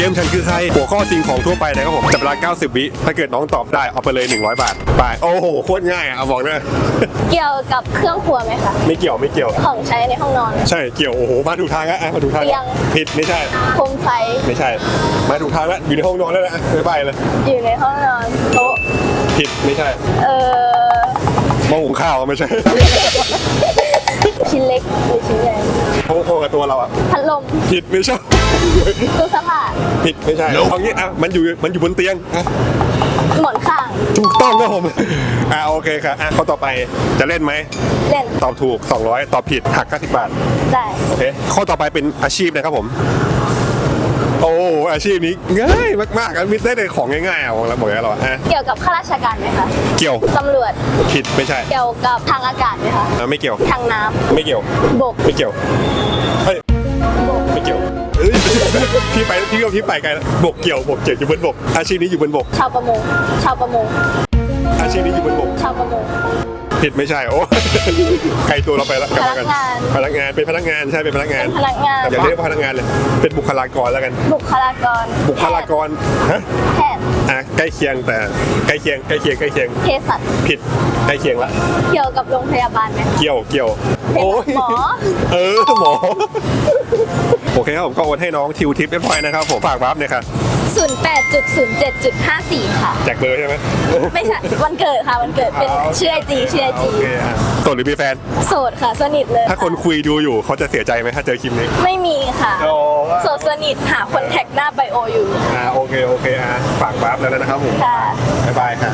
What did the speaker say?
เกมฉันคือใคร หัวข้อสิ่งของทั่วไปนะครับผมจับเวลา 90 วิ ถ้าเกิดน้องตอบได้เอาไปเลย 100 บาท ไป โอ้โห โคตรง่ายอะเอาบอกเลยเกี่ยวกับเครื่องครัวไหมคะ ไม่เกี่ยว ไม่เกี่ยว ของใช้ในห้องนอน ใช่ เกี่ยว โอ้โห มาถูกทางแล้วอะมาถูกทางเตียแล้วงผิด ไม่ใช่ โคมไฟ ไม่ใช่ มาถูกทางแล้ว อยู่ในห้องนอนแล้วนะไม่ไปเลย อยู่ในห้องนอนโต๊ะ ผิด ไม่ใช่เอ่อหม้อหุงข้าวไม่ใช่ พอๆกับตัวเราอะพัดลมผิดไม่ใช่ตู้เสื้อผ้าผิดไม่ใช่เอางี้อะมันอยู่มันอยู่บนเตียงอะหมอนข้างถูกต้องครับผมอ่าโอเคครับอะข้อต่อไปจะเล่นไหมเล่นตอบถูก 200 ตอบผิดหัก50บาท ได้ โอเค ข้อต่อไปเป็นอาชีพนะครับผมโอ้อาชีพนี้ง่ายมากๆอะมีได้แต่ของง่ายๆอะบอกแล้วบอกแล้วเราอะเกี่ยวกับข้าราชการไหมคะเกี่ยวตำรวจผิดไม่ใช่เกี่ยวกับทางอากาศไหมคะอะไม่เกี่ยว ทางน้ไม่เกี่ยวำบกไม่เกี่ยวเฮ้ยไม่เกี่ยวเอ้ยพี่ไปพี่ก็พี่ไปไกลแล้วบกเกี่ยวบกเกี่ยวอยู่บนบกอาชีพนี้อยู่บนบก ชาวประมงชาวประมงอาชีพนี้อยู่บนบก ชาวประมง ผิดไม่ใช่โอ้ไกลตัวเราไปแล้วกลับมากันพนักงานพนักงานเป็นพนักงานใช่เป็นพนักงานเป็นพนักงานอย่าเรียกว่าพนักงานเลยเป็นบุคลากรแล้วกัน บุคลากร บุคลากรฮะแพทย์อะใกล้เคียงแต่ใกล้เคียงใกล้เคียงใกล้เคียงเภสัชผิดใกล้เคียงละเกี่ยวกับโรงพยาบาลไหมคะเกี่ยวเกี่ยวเป็นโอ้ยหมอเออหมอโอเคครับผมก็โอนให้น้องทิวทิปเรียบร้อยนะครับผมฝากวับเนี่ยครับ 08.07.54 ค่ะ แจกเบอร์ใช่ไหมไม่ใช่วันเกิดค่ะวันเกิดเป็นอ๋อชื่อไอจีชื่อไอโอจีเคอะโสดหรือมีแฟน โสดค่ะ สนิทเลยถ้าคนคุยดูอยู่เขาจะเสียใจไหมถ้าเจอคลิปนี้ไม่มีค่ะ โอ้โสดสนิทหาคนแท็กหน้าไบโออยู่อ่าโอเคโอเคอะฝากวับแล้วนะครับผมค่ะ บ๊ายบายค่ะ